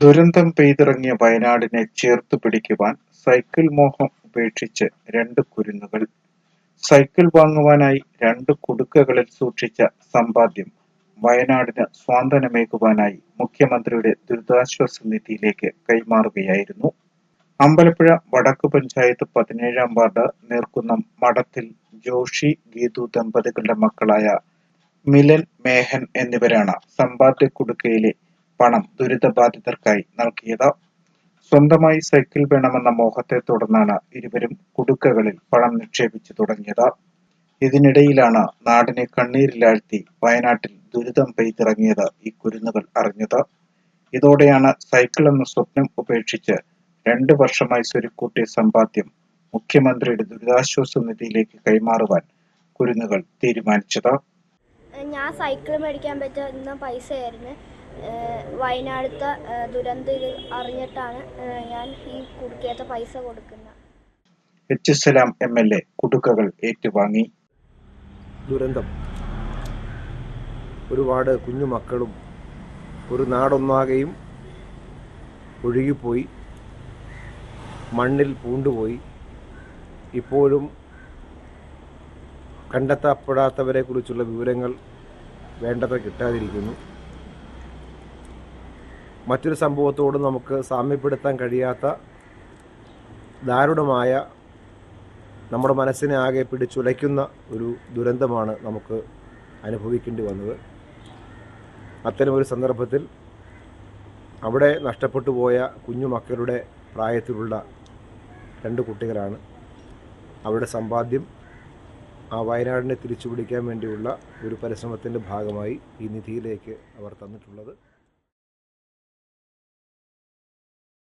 ദുരന്തം പെയ്തിറങ്ങിയ വയനാടിനെ ചേർത്തു പിടിക്കുവാൻ സൈക്കിൾ മോഹം ഉപേക്ഷിച്ച് രണ്ട് കുരുന്നുകൾ. സൈക്കിൾ വാങ്ങുവാനായി രണ്ട് കുടുക്കകളിൽ സൂക്ഷിച്ച സമ്പാദ്യം വയനാടിന് സ്വാന്തനമേകുവാനായി മുഖ്യമന്ത്രിയുടെ ദുരിതാശ്വാസ നിധിയിലേക്ക് കൈമാറുകയായിരുന്നു. അമ്പലപ്പുഴ വടക്ക് പഞ്ചായത്ത് പതിനേഴാം വാർഡ് നീർക്കുന്നം മഠത്തിൽ ജോഷി ഗീതു ദമ്പതികളുടെ മക്കളായ മിലൻ മേഹൻ എന്നിവരാണ് സമ്പാദ്യ കുടുക്കയിലെ പണം ദുരിതബാധിതർക്കായി നൽകിയത്. സ്വന്തമായി സൈക്കിൾ വേണമെന്ന മോഹത്തെ തുടർന്നാണ് ഇരുവരും കുടുക്കകളിൽ പണം നിക്ഷേപിച്ചു തുടങ്ങിയത്. ഇതിനിടയിലാണ് നാടിനെ കണ്ണീരിലാഴ്ത്തി വയനാട്ടിൽ ദുരിതം പെയ്തിറങ്ങിയത് ഈ കുരുന്നുകൾ അറിഞ്ഞത്. ഇതോടെയാണ് സൈക്കിൾ എന്ന സ്വപ്നം ഉപേക്ഷിച്ച് രണ്ടു വർഷമായി സ്വരുക്കൂട്ടിയ സമ്പാദ്യം മുഖ്യമന്ത്രിയുടെ ദുരിതാശ്വാസ നിധിയിലേക്ക് കൈമാറുവാൻ കുരുന്നുകൾ തീരുമാനിച്ചത്. ഞാൻ സൈക്കിൾ മേടിക്കാൻ പറ്റുന്ന പൈസയായിരുന്നു. വയനാടുത്തെ ഏഹ് ദുരന്തം ഇത് അറിഞ്ഞിട്ടാണ് ഏഹ് ഞാൻ ഈ കുടുക്കിയത്തെ പൈസ കൊടുക്കുന്നത്. H Salam M L A കുടുക്കകൾ ഏറ്റുവാങ്ങി. ദുരന്തം. ഒരുപാട് കുഞ്ഞു മക്കളും ഒരു നാടൊന്നാകെയും ഒഴുകിപ്പോയി. മണ്ണിൽ പൂണ്ടുപോയി. ഇപ്പോഴും കണ്ടെത്തപ്പെടാത്തവരെ കുറിച്ചുള്ള വിവരങ്ങൾ വേണ്ടത്ര കിട്ടാതിരിക്കുന്നു. മറ്റൊരു സംഭവത്തോട് നമുക്ക് സാമ്യപ്പെടുത്താൻ കഴിയാത്ത ദാരുണമായ നമ്മുടെ മനസ്സിനെ ആകെ പിടിച്ചുലയ്ക്കുന്ന ഒരു ദുരന്തമാണ് നമുക്ക് അനുഭവിക്കേണ്ടി വന്നത്. അത്തരമൊരു സന്ദർഭത്തിൽ അവിടെ നഷ്ടപ്പെട്ടു പോയ കുഞ്ഞു മക്കളുടെ പ്രായത്തിലുള്ള രണ്ട് കുട്ടികളാണ്. അവരുടെ സമ്പാദ്യം ആ വയനാടിനെ തിരിച്ചു പിടിക്കാൻ വേണ്ടിയുള്ള ഒരു പരിശ്രമത്തിന്റെ ഭാഗമായി ഈ നിധിയിലേക്ക് അവർ തന്നിട്ടുള്ളത്.